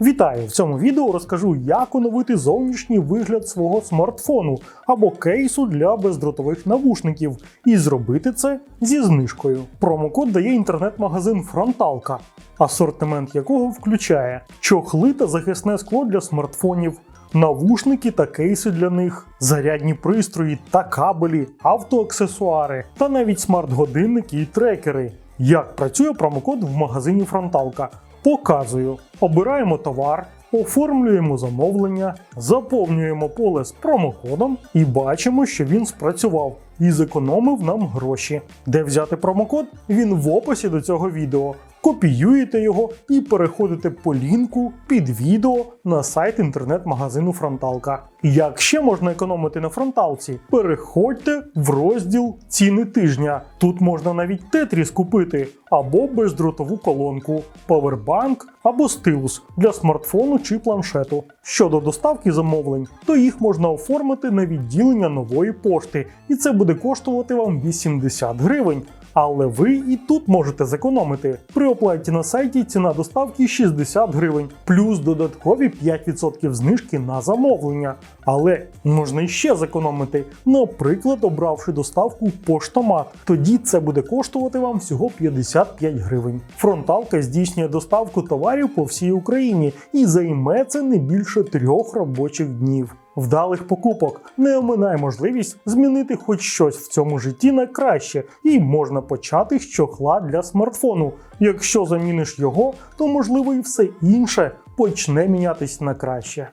Вітаю! В цьому відео розкажу, як оновити зовнішній вигляд свого смартфону або кейсу для бездротових навушників, і зробити це зі знижкою. Промокод дає інтернет-магазин Фронталка, асортимент якого включає чохли та захисне скло для смартфонів. Навушники та кейси для них, зарядні пристрої та кабелі, автоаксесуари та навіть смарт-годинники і трекери. Як працює промокод в магазині Фронталка? Показую. Обираємо товар, оформлюємо замовлення, заповнюємо поле з промокодом і бачимо, що він спрацював і зекономив нам гроші. Де взяти промокод? Він в описі до цього відео. Копіюєте його і переходите по лінку під відео на сайт інтернет-магазину Фронталка. Як ще можна економити на фронталці? Переходьте в розділ ціни тижня. Тут можна навіть тетріс купити або бездротову колонку, павербанк або стилус для смартфону чи планшету. Щодо доставки замовлень, то їх можна оформити на відділення нової пошти, і це буде коштувати вам 80 гривень. Але ви і тут можете зекономити. При оплаті на сайті ціна доставки 60 гривень, плюс додаткові 5% знижки на замовлення. Але можна іще зекономити, наприклад, обравши доставку поштомат. Тоді це буде коштувати вам всього 55 гривень. Фронталка здійснює доставку товарів по всій Україні і займе це не більше трьох робочих днів. Вдалих покупок не оминай можливість змінити хоч щось в цьому житті на краще, і можна почати з чохла для смартфону. Якщо заміниш його, то можливо і все інше почне мінятись на краще.